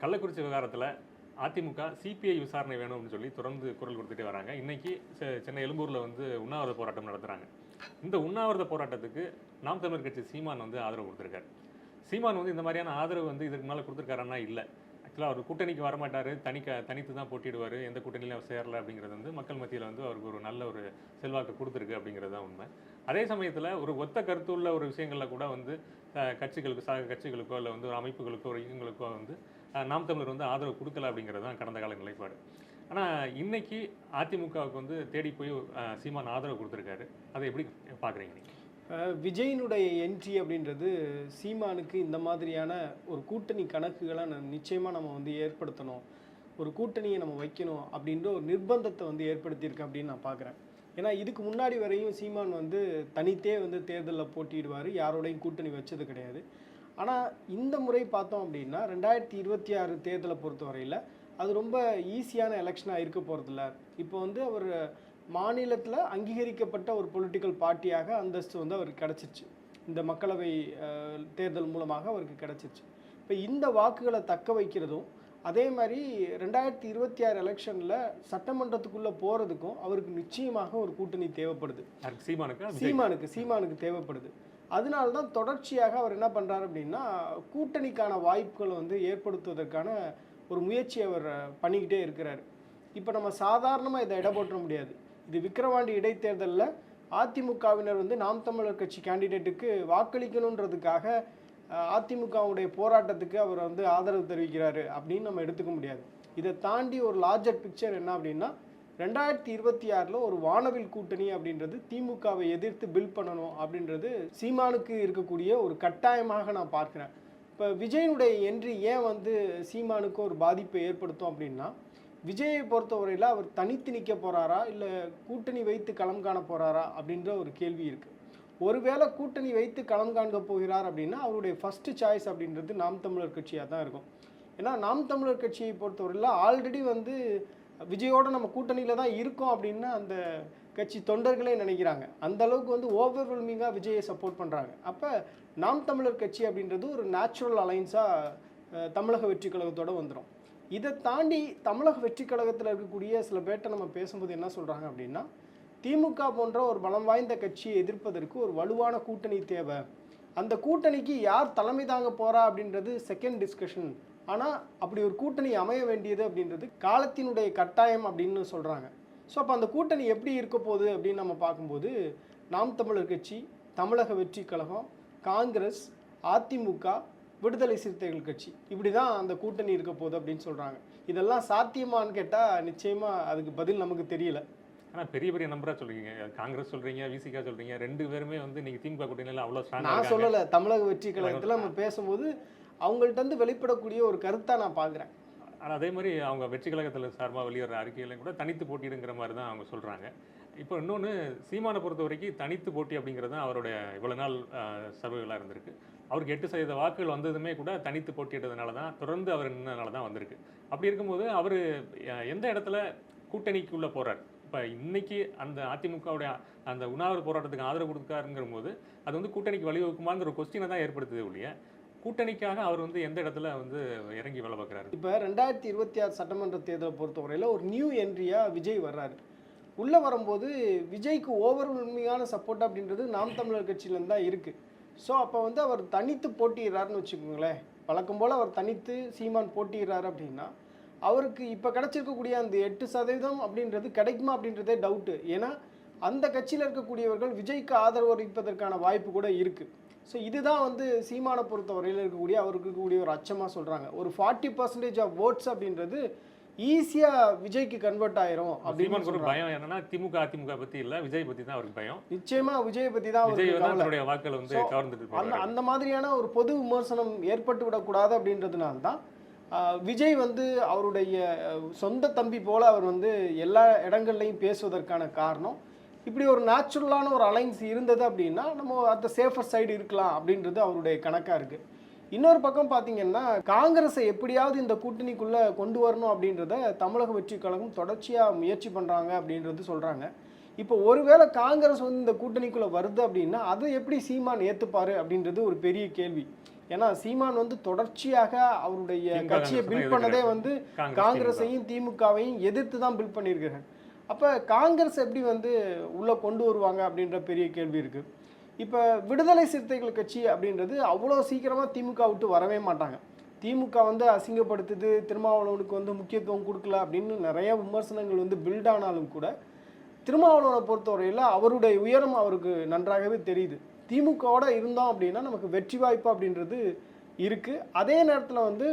கள்ளக்குறிச்சி விவகாரத்தில் அதிமுக சிபிஐ விசாரணை வேணும் அப்படின்னு சொல்லி தொடர்ந்து குரல் கொடுத்துட்டே வராங்க. இன்னைக்கு சென்னை எழும்பூரில் வந்து உண்ணாவிரத போராட்டம் நடத்துகிறாங்க இந்த உண்ணாவிரத போராட்டத்துக்கு நாம் தமிழர் கட்சி சீமான் வந்து ஆதரவு கொடுத்துருக்காரு. சீமான் வந்து இந்த மாதிரியான ஆதரவு வந்து இதுக்கு மேலே கொடுத்துருக்காருன்னா இல்லை. ஆக்சுவலாக அவர் கூட்டணிக்கு வரமாட்டார். தனி க தனித்து தான் போட்டிடுவார் எந்த கூட்டணியிலும் அவர் சேரல அப்படிங்கிறது வந்து மக்கள் மத்தியில் வந்து அவருக்கு ஒரு நல்ல ஒரு செல்வாக்கு கொடுத்துருக்கு அப்படிங்கிறது தான் உண்மை. அதே சமயத்தில் ஒரு ஒத்த கருத்துள்ள ஒரு விஷயங்களில் கூட வந்து கட்சிகளுக்கு சக கட்சிகளுக்கோ இல்லை வந்து ஒரு அமைப்புகளுக்கோ ஒரு இயக்கங்களுக்கோ வந்து நாம் தமிழர் வந்து ஆதரவு கொடுக்கல அப்படிங்கிறது தான் கடந்த கால நிலைப்பாடு. ஆனால் இன்னைக்கு அதிமுகவுக்கு வந்து தேடி போய் சீமான் ஆதரவு கொடுத்துருக்காரு. அதை எப்படி பார்க்குறீங்க நீங்கள் விஜயினுடைய என்ட்ரி அப்படின்றது சீமானுக்கு இந்த மாதிரியான ஒரு கூட்டணி கணக்குகளை ந- நம்ம வந்து ஏற்படுத்தணும். ஒரு கூட்டணியை நம்ம வைக்கணும் அப்படின்ற ஒரு நிர்பந்தத்தை வந்து ஏற்படுத்தியிருக்கு அப்படின்னு நான் பார்க்குறேன் ஏன்னா இதுக்கு முன்னாடி வரையும் சீமான் வந்து தனித்தே வந்து தேர்தலில் போட்டியிடுவார். யாரோடையும் கூட்டணி வச்சது கிடையாது. ஆனால் இந்த முறை பார்த்தோம் அப்படின்னா ரெண்டாயிரத்தி இருபத்தி ஆறு தேர்தலை பொறுத்தவரையில் அது ரொம்ப ஈஸியான எலெக்ஷனாக இருக்க போகிறதில்ல இப்போ வந்து அவர் மாநிலத்தில் அங்கீகரிக்கப்பட்ட ஒரு பொலிட்டிக்கல் பார்ட்டியாக அந்தஸ்து வந்து அவருக்கு கிடச்சிருச்சு. இந்த மக்களவை தேர்தல் மூலமாக அவருக்கு கிடச்சிருச்சு. இப்போ இந்த வாக்குகளை தக்க வைக்கிறதும் அதே மாதிரி ரெண்டாயிரத்தி இருபத்தி ஆறு எலெக்ஷனில் சட்டமன்றத்துக்குள்ளே போகிறதுக்கும் அவருக்கு நிச்சயமாக ஒரு கூட்டணி தேவைப்படுது. சீமானுக்கா? சீமானுக்கு சீமானுக்கு தேவைப்படுது. அதனால தான் தொடர்ச்சியாக அவர் என்ன பண்ணுறாரு அப்படின்னா கூட்டணிக்கான வாய்ப்புகளை வந்து ஏற்படுத்துவதற்கான ஒரு முயற்சி அவர் பண்ணிக்கிட்டே இருக்கிறார். இப்போ நம்ம சாதாரணமாக இதை இட முடியாது. இது விக்கிரவாண்டி இடைத்தேர்தலில் அதிமுகவினர் வந்து நாம் தமிழர் கட்சி கேண்டிடேட்டுக்கு வாக்களிக்கணுன்றதுக்காக அதிமுகவுடைய போராட்டத்துக்கு அவர் வந்து ஆதரவு தெரிவிக்கிறாரு அப்படின்னு நம்ம எடுத்துக்க முடியாது. இதை தாண்டி ஒரு லார்ஜர் பிக்சர் என்ன அப்படின்னா ரெண்டாயிரத்தி இருபத்தி ஆறில் ஒரு வானவில் கூட்டணி அப்படின்றது திமுகவை எதிர்த்து பில் பண்ணணும் அப்படின்றது சீமானுக்கு இருக்கக்கூடிய ஒரு கட்டாயமாக நான் பார்க்குறேன். இப்போ விஜயனுடைய என்ட்ரி ஏன் வந்து சீமானுக்கு ஒரு பாதிப்பை ஏற்படுத்தும் அப்படின்னா விஜயை பொறுத்தவரையில் அவர் தனித்து நிற்க போகிறாரா இல்லை கூட்டணி வைத்து களம் காண போகிறாரா அப்படின்ற ஒரு கேள்வி இருக்குது ஒருவேளை கூட்டணி வைத்து களம் காண்க போகிறார் அப்படின்னா அவருடைய ஃபஸ்ட்டு சாய்ஸ் அப்படின்றது நாம் தமிழர் கட்சியாக தான் இருக்கும். ஏன்னா நாம் தமிழர் கட்சியை பொறுத்தவரையில் ஆல்ரெடி வந்து விஜயோட நம்ம கூட்டணியில் தான் இருக்கோம் அப்படின்னு அந்த கட்சி தொண்டர்களே நினைக்கிறாங்க. அந்த அளவுக்கு வந்து ஓவர்வெல்மிங்காக விஜயை சப்போர்ட் பண்ணுறாங்க அப்போ நாம் தமிழர் கட்சி அப்படின்றது ஒரு நேச்சுரல் அலைன்ஸாக தமிழக வெற்றி கழகத்தோட வந்துடும் இதை தாண்டி தமிழக வெற்றி கழகத்தில் இருக்கக்கூடிய சில பேர்ட்ட நம்ம பேசும்போது என்ன சொல்கிறாங்க அப்படின்னா திமுக போன்ற ஒரு பலம் வாய்ந்த கட்சியை எதிர்ப்பதற்கு ஒரு வலுவான கூட்டணி தேவை. அந்த கூட்டணிக்கு யார் தலைமை தாங்க போகிறா அப்படின்றது செகண்ட் டிஸ்கஷன் ஆனால் அப்படி ஒரு கூட்டணி அமைய வேண்டியது அப்படின்றது காலத்தினுடைய கட்டாயம் அப்படின்னு சொல்கிறாங்க ஸோ அப்போ அந்த கூட்டணி எப்படி இருக்க போகுது அப்படின்னு நம்ம பார்க்கும்போது நாம் தமிழர் கட்சி தமிழக வெற்றி கழகம் காங்கிரஸ் அதிமுக விடுதலை சிறுத்தைகள் கட்சி இப்படி தான் அந்த கூட்டணி இருக்க போகுது அப்படின்னு சொல்கிறாங்க இதெல்லாம் சாத்தியமான்னு கேட்டால் நிச்சயமாக அதுக்கு பதில் நமக்கு தெரியல. ஆனா பெரிய பெரிய நம்பரா சொல்றீங்க. காங்கிரஸ் சொல்றீங்க விசிகா சொல்றீங்க ரெண்டு பேருமே வந்து நீங்க திமுக கூட்டணியில ஸ்ட்ராங்கா நான் சொல்லலை தமிழக வெற்றி கழகத்தில் நம்ம பேசும்போது அவங்கள்ட்ட இருந்து வெளிப்படக்கூடிய ஒரு கருத்தை நான் பார்க்குறேன் ஆனால் அதே மாதிரி அவங்க வெற்றி கழகத்தில் சார்பாக வெளியிடுற அறிக்கையிலையும் கூட தனித்து போட்டிடுங்கிற மாதிரி தான் அவங்க சொல்கிறாங்க இப்போ இன்னொன்று சீமானை பொறுத்த வரைக்கும் தனித்து போட்டி அப்படிங்கிறது தான் அவருடைய இவ்வளோ நாள் சர்வைகளாக இருந்திருக்கு. அவருக்கு எட்டு சதவீத வாக்குகள் வந்ததுமே கூட தனித்து போட்டியிட்டதுனால தான் தொடர்ந்து அவர் நின்றதுனால தான் வந்திருக்கு. அப்படி இருக்கும்போது அவர் எந்த இடத்துல கூட்டணிக்குள்ளே போகிறார் இப்போ இன்னைக்கு அந்த அதிமுகவுடைய அந்த உணவு போராட்டத்துக்கு ஆதரவு கொடுக்காருங்கிற போது அது வந்து கூட்டணிக்கு வழிவகுக்குமாங்கிற ஒரு கொஸ்டினை தான் ஏற்படுத்துது ஒழிய கூட்டணிக்காக அவர் வந்து எந்த இடத்துல வந்து இறங்கி வேலை பார்க்குறாரு? இப்போ ரெண்டாயிரத்தி இருபத்தி ஆறு சட்டமன்ற தேர்தலை பொறுத்தவரையில் ஒரு நியூ என்ட்ரியாக விஜய் வர்றாரு. உள்ளே வரும்போது விஜய்க்கு ஓவர் உண்மையான சப்போர்ட் அப்படின்றது நாம் தமிழர் கட்சியிலேருந்து தான் இருக்குது ஸோ அப்போ வந்து அவர் தனித்து போட்டிடுறாருன்னு வச்சுக்கோங்களேன். வழக்கம் போல் அவர் தனித்து சீமான் போட்டிடுறாரு அப்படின்னா அவருக்கு இப்போ கிடச்சிருக்கக்கூடிய அந்த எட்டு சதவீதம் அப்படின்றது கிடைக்குமா அப்படின்றதே டவுட்டு ஏன்னா அந்த கட்சியில் இருக்கக்கூடியவர்கள் விஜய்க்கு ஆதரவு அளிப்பதற்கான வாய்ப்பு கூட இருக்குது ஸோ இதுதான் வந்து சீமானை பொறுத்தவரையில் இருக்கக்கூடிய அவருக்கு இருக்கக்கூடிய ஒரு அச்சமாக சொல்கிறாங்க ஒரு ஃபார்ட்டி பர்சன்டேஜ் ஆஃப் ஓட்ஸ் அப்படின்றது ஈஸியாக விஜய்க்கு கன்வெர்ட் ஆயிரும் அப்படின்னு ஒரு. பயம் என்னன்னா திமுக அதிமுக பத்தி இல்ல விஜய் பத்தி தான் அவருக்கு பயம் நிச்சயமா விஜயை பற்றி தான் விஜய். தன்னுடைய வாக்களை வந்து கவர்ந்துட்டு அந்த அந்த மாதிரியான ஒரு பொது விமர்சனம் ஏற்பட்டு விடக்கூடாது அப்படின்றதுனால தான் விஜய் வந்து அவருடைய சொந்த தம்பி போல அவர் வந்து எல்லா இடங்கள்லையும் பேசுவதற்கான காரணம் இப்படி ஒரு நேச்சுரலான ஒரு அலைன்ஸ் இருந்தது அப்படின்னா நம்ம அந்த சேஃபர் சைடு இருக்கலாம் அப்படின்றது அவருடைய கணக்காக இருக்குது இன்னொரு பக்கம் பார்த்தீங்கன்னா காங்கிரஸை எப்படியாவது இந்த கூட்டணிக்குள்ளே கொண்டு வரணும் அப்படின்றத தமிழக வெற்றி கழகம் தொடர்ச்சியாக முயற்சி பண்ணுறாங்க அப்படின்றது சொல்கிறாங்க இப்போ ஒருவேளை காங்கிரஸ் வந்து இந்த கூட்டணிக்குள்ளே வருது அப்படின்னா அதை எப்படி சீமான் ஏற்றுப்பாரு அப்படின்றது ஒரு பெரிய கேள்வி. ஏன்னா சீமான் வந்து தொடர்ச்சியாக அவருடைய கட்சியை பில்ட் பண்ணதே. வந்து காங்கிரஸ் காங்கிரஸையும் திமுகவையும் எதிர்த்து தான் பில்ட் பண்ணியிருக்கிறாங்க அப்போ காங்கிரஸ் எப்படி வந்து உள்ளே கொண்டு வருவாங்க அப்படின்ற பெரிய கேள்வி இருக்குது இப்போ விடுதலை சிறுத்தைகள் கட்சி அப்படின்றது அவ்வளோ சீக்கிரமாக திமுக விட்டு வரவே மாட்டாங்க. திமுக வந்து அசிங்கப்படுத்துது திருமாவளவனுக்கு வந்து முக்கியத்துவம் கொடுக்கல அப்படின்னு நிறைய விமர்சனங்கள் வந்து பில்ட் ஆனாலும் கூட திருமாவளவனை பொறுத்தவரையில் அவருடைய உயரம் அவருக்கு நன்றாகவே தெரியுது. திமுகவோட இருந்தோம் அப்படின்னா நமக்கு வெற்றி வாய்ப்பு அப்படின்றது இருக்குது அதே நேரத்தில் வந்து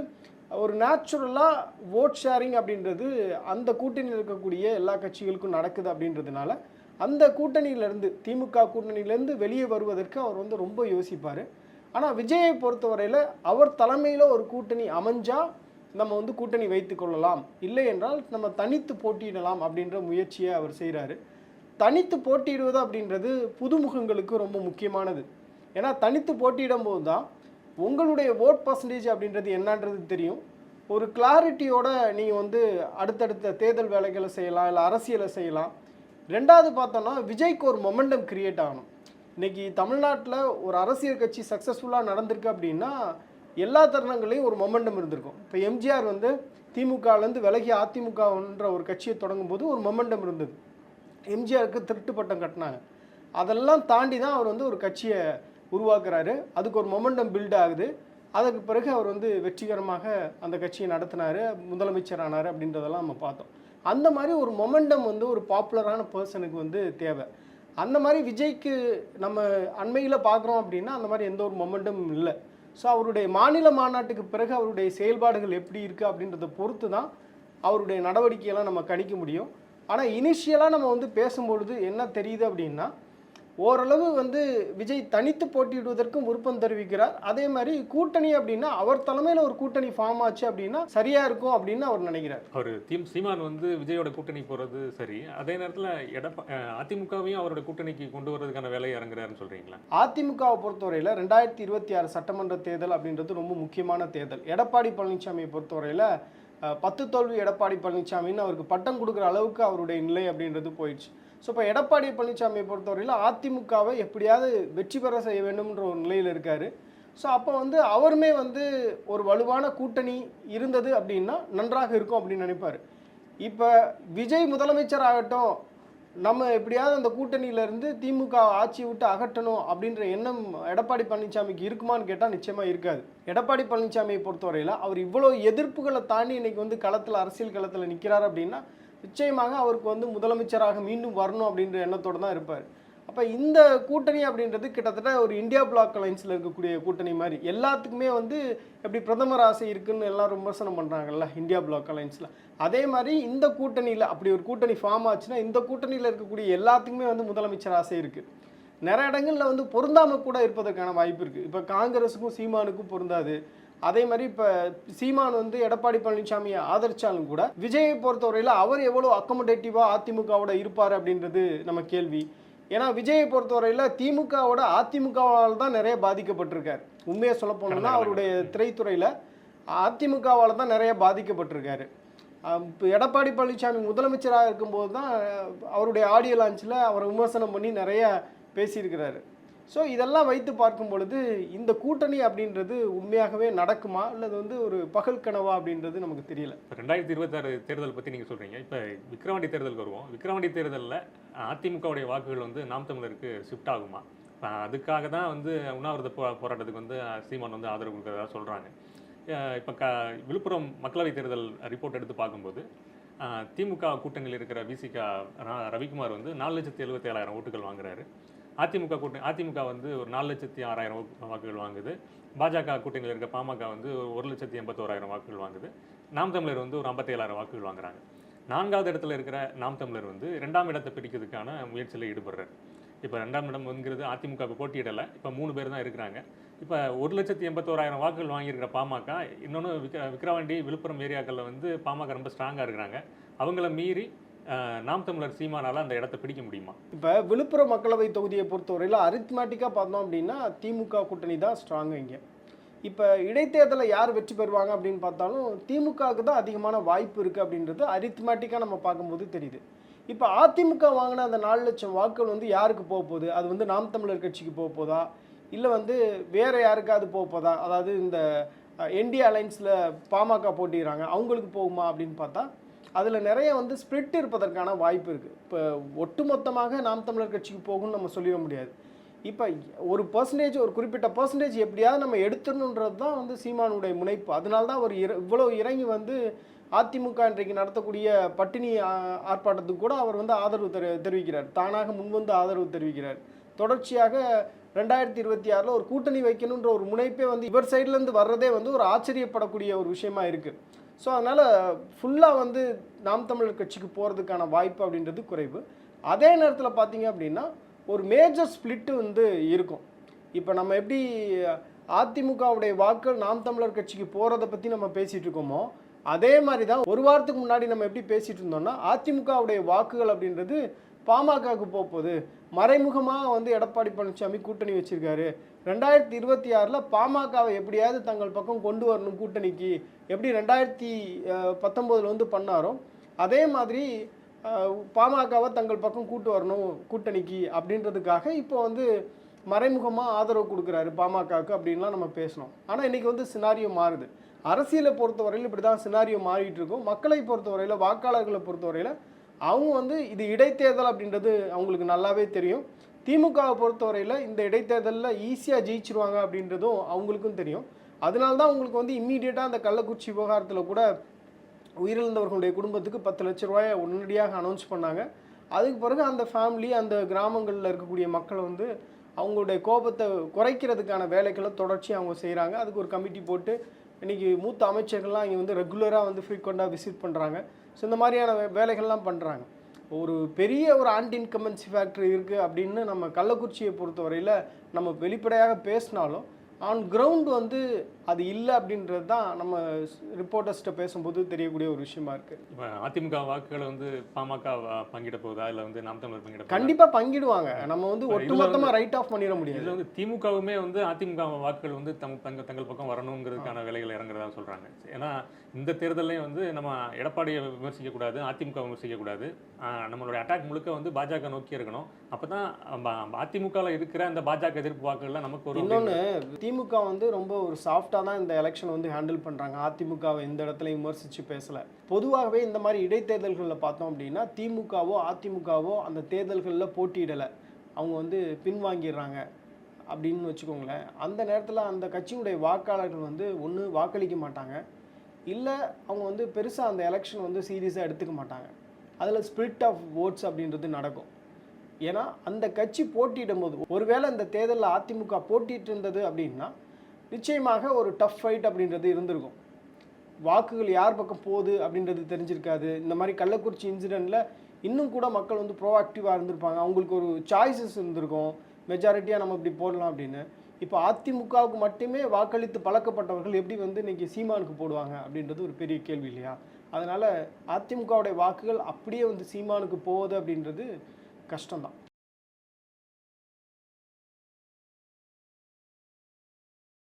ஒரு நேச்சுரலாக ஓட் ஷேரிங் அப்படின்றது அந்த கூட்டணியில் இருக்கக்கூடிய எல்லா கட்சிகளுக்கும் நடக்குது அப்படின்றதுனால அந்த கூட்டணியிலேருந்து திமுக கூட்டணியிலேருந்து வெளியே வருவதற்கு அவர் வந்து ரொம்ப யோசிப்பார். ஆனால் விஜயை பொறுத்தவரையில் அவர் தலைமையில் ஒரு கூட்டணி அமைஞ்சால் நம்ம வந்து கூட்டணி வைத்து கொள்ளலாம். இல்லை என்றால் நம்ம தனித்து போட்டியிடலாம் அப்படின்ற முயற்சியை அவர் செய்கிறாரு தனித்து போட்டியிடுவது அப்படின்றது புதுமுகங்களுக்கு ரொம்ப முக்கியமானது. ஏன்னா தனித்து போட்டியிடும் போது தான் உங்களுடைய ஓட் பர்சன்டேஜ் அப்படின்றது என்னன்றது தெரியும். ஒரு கிளாரிட்டியோட நீங்கள் வந்து அடுத்தடுத்த தேர்தல் வேலைகளை செய்யலாம் இல்லை அரசியலை செய்யலாம். ரெண்டாவது பார்த்தோன்னா விஜய்க்கு ஒரு மொமெண்டம் கிரியேட் ஆகணும். இன்றைக்கி தமிழ்நாட்டில் ஒரு அரசியல் கட்சி சக்ஸஸ்ஃபுல்லாக நடந்திருக்கு அப்படின்னா எல்லா தருணங்களையும் ஒரு மொமெண்டம் இருந்திருக்கும். இப்போ எம்ஜிஆர் வந்து திமுகலேருந்து விலகி அதிமுகன்ற ஒரு கட்சியை தொடங்கும் போது ஒரு மொமெண்டம் இருந்தது. எம்ஜிஆருக்கு திருட்டு பட்டம் கட்டினாங்க. அதெல்லாம் தாண்டி தான் அவர் வந்து ஒரு கட்சியை உருவாக்குறாரு. அதுக்கு ஒரு மொமெண்டம் பில்ட் ஆகுது. அதுக்கு பிறகு அவர் வந்து வெற்றிகரமாக அந்த கட்சியை நடத்தினார் முதலமைச்சர் ஆனார் அப்படின்றதெல்லாம் நம்ம பார்த்தோம். அந்த மாதிரி ஒரு மொமெண்டம் வந்து ஒரு பாப்புலரான பர்சனுக்கு வந்து தேவை. அந்த மாதிரி விஜய்க்கு நம்ம அண்மையில் பார்க்குறோம் அப்படின்னா அந்த மாதிரி எந்த ஒரு மொமெண்டும் இல்லை. ஸோ அவருடைய மாநில மாநாட்டுக்கு பிறகு அவருடைய செயல்பாடுகள் எப்படி இருக்குது அப்படின்றத பொறுத்து தான் அவருடைய நடவடிக்கையெல்லாம் நம்ம கணிக்க முடியும். ஆனால் இனிஷியலாக நம்ம வந்து பேசும்பொழுது என்ன தெரியுது அப்படின்னா ஓரளவு வந்து விஜய் தனித்து போட்டியிடுவதற்கும் விருப்பம் தெரிவிக்கிறார். அதே மாதிரி கூட்டணி அப்படின்னா அவர் தலைமையில் ஒரு கூட்டணி ஃபார்ம் ஆச்சு அப்படின்னா சரியா இருக்கும் அப்படின்னு அவர் நினைக்கிறார். அவர் தீம் சீமான் வந்து விஜயோட கூட்டணி போறது சரி. அதே நேரத்துல எடப்பா அதிமுகவையும் அவரோட கூட்டணிக்கு கொண்டு வர்றதுக்கான வேலையை இறங்குறாருன்னு சொல்றீங்களா? அதிமுகவை பொறுத்தவரையில் ரெண்டாயிரத்தி இருபத்தி ஆறு சட்டமன்ற தேர்தல் அப்படின்றது ரொம்ப முக்கியமான தேர்தல். எடப்பாடி பழனிசாமியை பொறுத்தவரையில் பத்து தோல்வி எடப்பாடி பழனிசாமின்னு அவருக்கு பட்டம் கொடுக்குற அளவுக்கு அவருடைய நிலை அப்படின்றது போயிடுச்சு. ஸோ இப்போ எடப்பாடி பழனிசாமியை பொறுத்தவரையில் அதிமுகவை எப்படியாவது வெற்றி பெற செய்ய வேண்டும்ன்ற ஒரு நிலையில் இருக்கார். ஸோ அப்போ வந்து அவருமே வந்து ஒரு வலுவான கூட்டணி இருந்தது அப்படின்னா நன்றாக இருக்கும் அப்படின்னு நினைப்பார். இப்போ விஜய் முதலமைச்சர் ஆகட்டும் நம்ம எப்படியாவது அந்த கூட்டணியிலேருந்து திமுக ஆட்சி விட்டு அகற்றணும் அப்படின்ற எண்ணம் எடப்பாடி பழனிசாமிக்கு இருக்குமான்னு கேட்டால் நிச்சயமாக இருக்காது. எடப்பாடி பழனிசாமியை பொறுத்தவரையில் அவர் இவ்வளோ எதிர்ப்புகளை தாண்டி இன்றைக்கி வந்து களத்தில் அரசியல் களத்தில் நிற்கிறார் அப்படின்னா நிச்சயமாக அவருக்கு வந்து முதலமைச்சராக மீண்டும் வரணும் அப்படின்ற எண்ணத்தோடு தான் இருப்பார். அப்போ இந்த கூட்டணி அப்படின்றது கிட்டத்தட்ட ஒரு இந்தியா பிளாக் அலைன்ஸில் இருக்கக்கூடிய கூட்டணி மாதிரி. எல்லாத்துக்குமே வந்து எப்படி பிரதமர் ஆசை இருக்குன்னு எல்லாரும் விமர்சனம் பண்ணுறாங்கல்ல இந்தியா பிளாக் அலைன்ஸில் அதே மாதிரி இந்த கூட்டணியில் அப்படி ஒரு கூட்டணி ஃபார்ம் ஆச்சுன்னா இந்த கூட்டணியில் இருக்கக்கூடிய எல்லாத்துக்குமே வந்து முதலமைச்சர் ஆசை இருக்குது நிறைய இடங்களில் வந்து பொருந்தாமல் கூட இருப்பதற்கான வாய்ப்பு இருக்குது இப்போ காங்கிரஸுக்கும் சீமானுக்கும் பொருந்தாது. அதே மாதிரி இப்போ சீமான் வந்து எடப்பாடி பழனிசாமியை ஆதரிச்சாலும் கூட விஜயை பொறுத்தவரையில் அவர் எவ்வளோ அக்கமடேட்டிவாக அதிமுகவோட இருப்பார் அப்படின்றது நம்ம கேள்வி. ஏன்னா விஜயை பொறுத்தவரையில் திமுகவோட அதிமுகவால் தான் நிறைய பாதிக்கப்பட்டிருக்கார். உண்மையை சொல்ல போனோம்னா அவருடைய திரைத்துறையில் அதிமுகவால் தான் நிறைய பாதிக்கப்பட்டிருக்காரு. இப்போ எடப்பாடி பழனிசாமி முதலமைச்சராக இருக்கும்போது தான் அவருடைய ஆடியோ லான்ச்சில் அவரை விமர்சனம் பண்ணி நிறைய பேசியிருக்கிறாரு. ஸோ இதெல்லாம் வைத்து பார்க்கும் பொழுது இந்த கூட்டணி அப்படின்றது உண்மையாகவே நடக்குமா? அல்லது வந்து ஒரு பகல் கனவா அப்படின்றது நமக்கு தெரியல. இப்போ ரெண்டாயிரத்தி இருபத்தாறு தேர்தல் பற்றி நீங்கள் சொல்கிறீங்க இப்போ விக்ரவாண்டி தேர்தலுக்கு வருவோம். விக்ரவாண்டி தேர்தலில் அதிமுகவுடைய வாக்குகள் வந்து நாம் தமிழருக்கு ஷிஃப்ட் ஆகுமா? இப்போ அதுக்காக தான் வந்து உண்ணாவிரத போ போராட்டத்துக்கு வந்து சீமான் வந்து ஆதரவு கொடுக்குறதா சொல்கிறாங்க இப்போ க விழுப்புரம் மக்களவை தேர்தல் ரிப்போர்ட் எடுத்து பார்க்கும்போது திமுக கூட்டணியில் இருக்கிற விசிகா ரவிக்குமார் வந்து நாலு லட்சத்தி எழுபத்தி ஏழாயிரம் ஓட்டுகள் வாங்குறாரு. அதிமுக கூட்டணி அதிமுக வந்து ஒரு நாலு லட்சத்தி ஆறாயிரம் வாக்குகள் வாங்குது. பாஜக கூட்டணியில் இருக்க பாமக வந்து ஒரு லட்சத்தி எண்பத்தோராயிரம் வாக்குகள் வாங்குது. நாம் தமிழர் வந்து ஒரு ஐம்பத்தேழாயிரம் வாக்குகள் வாங்குறாங்க. நான்காவது இடத்துல இருக்கிற நாம் தமிழர் வந்து ரெண்டாம் இடத்தை பிடிக்கிறதுக்கான முயற்சியில் ஈடுபடுறார். இப்போ ரெண்டாம் இடம் வந்துங்கிறது அதிமுக போட்டியிடலை. இப்போ மூணு பேர் தான் இருக்கிறாங்க. இப்போ ஒரு லட்சத்தி எண்பத்தோராயிரம் வாக்குகள் வாங்கியிருக்கிற பாமக இன்னொன்று விக்ர விக்ரவாண்டி விழுப்புரம் ஏரியாக்களில் வந்து பாமக ரொம்ப ஸ்ட்ராங்காக இருக்கிறாங்க. அவங்கள மீறி நாம் தமிழர் சீமானால் அந்த இடத்த பிடிக்க முடியுமா? இப்போ விழுப்புரம் மக்களவை தொகுதியை பொறுத்தவரையில் அரித்மேட்டிக்காக பார்த்தோம் அப்படின்னா திமுக கூட்டணி தான் ஸ்ட்ராங்கு இங்கே. இப்போ இடைத்தேர்தலில் யார் வெற்றி பெறுவாங்க அப்படின்னு பார்த்தாலும் திமுகவுக்கு தான் அதிகமான வாய்ப்பு இருக்குது அப்படின்றது அரித்மேட்டிக்காக நம்ம பார்க்கும்போது தெரியுது. இப்போ அதிமுக வாங்கின அந்த நாலு லட்சம் வாக்குகள் வந்து யாருக்கு போக போகுது? அது வந்து நாம் தமிழர் கட்சிக்கு போக போதா? இல்லை வந்து வேறு யாருக்காவது போக போதா? அதாவது இந்த என்டிஏ அலைன்ஸில் பாமக போட்டிடுறாங்க அவங்களுக்கு போகுமா அப்படின்னு பார்த்தா அதில் நிறைய வந்து ஸ்பிரிட் இருப்பதற்கான வாய்ப்பு இருக்குது இப்போ ஒட்டுமொத்தமாக நாம் தமிழர் கட்சிக்கு போகும்னு நம்ம சொல்லிட முடியாது. இப்போ ஒரு பர்சன்டேஜ் ஒரு குறிப்பிட்ட பர்சன்டேஜ் எப்படியாவது நம்ம எடுத்துடணுன்றது தான் வந்து சீமானுடைய முனைப்பு. அதனால தான் ஒரு இர இவ்வளோ இறங்கி வந்து அதிமுக இன்றைக்கு நடத்தக்கூடிய பட்டினி ஆர்ப்பாட்டத்துக்கு கூட அவர் வந்து ஆதரவு தெரி தெரிவிக்கிறார். தானாக முன்வந்து ஆதரவு தெரிவிக்கிறார். தொடர்ச்சியாக ரெண்டாயிரத்தி இருபத்தி ஆறில் ஒரு கூட்டணி வைக்கணுன்ற ஒரு முனைப்பே வந்து இவர் சைட்லேருந்து வர்றதே வந்து ஒரு ஆச்சரியப்படக்கூடிய ஒரு விஷயமா இருக்குது ஸோ அதனால் ஃபுல்லாக வந்து நாம் தமிழர் கட்சிக்கு போகிறதுக்கான வாய்ப்பு அப்படின்றது குறைவு. அதே நேரத்தில் பார்த்தீங்க அப்படின்னா ஒரு மேஜர் ஸ்பிளிட்டு வந்து இருக்கும். இப்போ நம்ம எப்படி அதிமுகவுடைய வாக்கள் நாம் தமிழர் கட்சிக்கு போகிறத பற்றி நம்ம பேசிகிட்டு இருக்கோமோ அதே மாதிரி தான் ஒரு வாரத்துக்கு முன்னாடி நம்ம எப்படி பேசிகிட்டு இருந்தோம்னா அதிமுகவுடைய வாக்குகள் அப்படின்றது பாமகவுக்கு போக போகுது. மறைமுகமாக வந்து எடப்பாடி பழனிசாமி கூட்டணி வச்சிருக்காரு. ரெண்டாயிரத்தி இருபத்தி ஆறில் பாமகவை எப்படியாவது தங்கள் பக்கம் கொண்டு வரணும் கூட்டணிக்கு. எப்படி ரெண்டாயிரத்தி பத்தொம்போதில் வந்து பண்ணாரோ அதே மாதிரி பாமகவை தங்கள் பக்கம் கூட்டு வரணும் கூட்டணிக்கு அப்படின்றதுக்காக இப்போ வந்து மறைமுகமாக ஆதரவு கொடுக்குறாரு பாமகவுக்கு அப்படின்லாம் நம்ம பேசணும். ஆனால் இன்றைக்கி வந்து சினாரியோ மாறுது. அரசியலை பொறுத்தவரையில் இப்படி தான் சினாரியோ மாறிட்டு இருக்கும். மக்களை பொறுத்தவரையில் வாக்காளர்களை பொறுத்தவரையில் அவங்க வந்து இது இடைத்தேர்தல் அப்படின்றது அவங்களுக்கு நல்லாவே தெரியும். திமுகவை பொறுத்தவரையில் இந்த இடைத்தேர்தலில் ஈஸியாக ஜெயிச்சிருவாங்க அப்படின்றதும் அவங்களுக்கும் தெரியும். அதனால தான் உங்களுக்கு வந்து இம்மீடியட்டாக அந்த கள்ளக்குறிச்சி விவகாரத்தில் கூட உயிரிழந்தவர்களுடைய குடும்பத்துக்கு பத்து லட்ச ரூபாயை உடனடியாக அனௌன்ஸ் பண்ணாங்க. அதுக்கு பிறகு அந்த ஃபேமிலி அந்த கிராமங்களில் இருக்கக்கூடிய மக்கள் வந்து அவங்களுடைய கோபத்தை குறைக்கிறதுக்கான வேலைகளை தொடர்ச்சி அவங்க செய்கிறாங்க அதுக்கு ஒரு கமிட்டி போட்டு இன்றைக்கி மூத்த அமைச்சர்கள்லாம் இங்கே வந்து ரெகுலராக வந்து ஃப்ரீக்வெண்ட்டாக விசிட் பண்ணுறாங்க ஸோ இந்த மாதிரியான வே- வேலைகள்லாம் பண்ணுறாங்க ஒரு பெரிய ஒரு ஆன்டி இன்கமன்சி ஃபேக்ட்ரி இருக்குது அப்படின்னு நம்ம கள்ளக்குறிச்சியை பொறுத்தவரையில் நம்ம வெளிப்படையாக பேசினாலும் ஆன் கிரவுண்ட் வந்து அது இல்லை அப்படின்றது தான் நம்ம ரிப்போர்ட்டர்ஸ்கிட்ட பேசும்போது தெரியக்கூடிய ஒரு விஷயமா இருக்குது இப்போ அதிமுக வாக்குகளை வந்து பாமக பங்கிட போகுதா? இல்லை வந்து நாம் தமிழர் பங்கிட கண்டிப்பாக பங்கிடுவாங்க. நம்ம வந்து ஒட்டுமொத்தமாக ரைட் ஆஃப் பண்ணிட முடியாது. இதுல வந்து திமுகவுமே வந்து அதிமுக வாக்குகள் வந்து தம் தங்க தங்கள் பக்கம் வரணுங்கிறதுக்கான வேலைகள் இறங்குறதா சொல்றாங்க. ஏன்னா இந்த தேர்தலையும் வந்து நம்ம எடப்பாடியை விமர்சிக்க கூடாது அதிமுக விமர்சிக்க கூடாது ஆஹ் நம்மளுடைய அட்டாக் முழுக்க வந்து பாஜக நோக்கி இருக்கணும். அப்பதான் அதிமுகவில் இருக்கிற அந்த பாஜக எதிர்ப்பு வாக்குகள்லாம் நமக்கு ஒரு இன்னொன்று திமுக வந்து ரொம்ப ஒரு சாஃப்டாக தான் இந்த எலெக்ஷன் வந்து ஹேண்டில் பண்ணுறாங்க அதிமுகவை எந்த இடத்துலையும் விமர்சித்து பேசலை. பொதுவாகவே இந்த மாதிரி இடைத்தேர்தல்களில் பார்த்தோம் அப்படின்னா திமுகவோ அதிமுகவோ அந்த தேர்தல்களில் போட்டியிடலை. அவங்க வந்து பின்வாங்கிடுறாங்க அப்படின்னு வச்சுக்கோங்களேன். அந்த நேரத்தில் அந்த கட்சியுடைய வாக்காளர்கள் வந்து ஒன்று வாக்களிக்க மாட்டாங்க. இல்லை அவங்க வந்து பெருசாக அந்த எலெக்ஷன் வந்து சீரியஸாக எடுத்துக்க மாட்டாங்க. அதில் ஸ்பிரிட் ஆஃப் ஓட்ஸ் அப்படின்றது நடக்கும். ஏன்னா அந்த கட்சி போட்டியிடும் போது ஒருவேளை இந்த தேர்தலில் அதிமுக போட்டிட்டு இருந்தது அப்படின்னா நிச்சயமாக ஒரு டஃப் ஃபைட் அப்படின்றது இருந்திருக்கும். வாக்குகள் யார் பக்கம் போகுது அப்படின்றது தெரிஞ்சிருக்காது. இந்த மாதிரி கள்ளக்குறிச்சி இன்சிடெண்ட்டில் இன்னும் கூட மக்கள் வந்து ப்ரோஆக்டிவாக இருந்திருப்பாங்க. அவங்களுக்கு ஒரு சாய்ஸஸ் இருந்திருக்கும். மெஜாரிட்டியாக நம்ம இப்படி போடலாம் அப்படின்னு. இப்போ அதிமுகவுக்கு மட்டுமே வாக்களித்து பழக்கப்பட்டவர்கள் எப்படி வந்து இன்னைக்கு சீமானுக்கு போடுவாங்க அப்படின்றது ஒரு பெரிய கேள்வி இல்லையா? அதனால் அதிமுகவுடைய வாக்குகள் அப்படியே வந்து சீமானுக்கு போகுது அப்படின்றது கஷ்டம்தான்.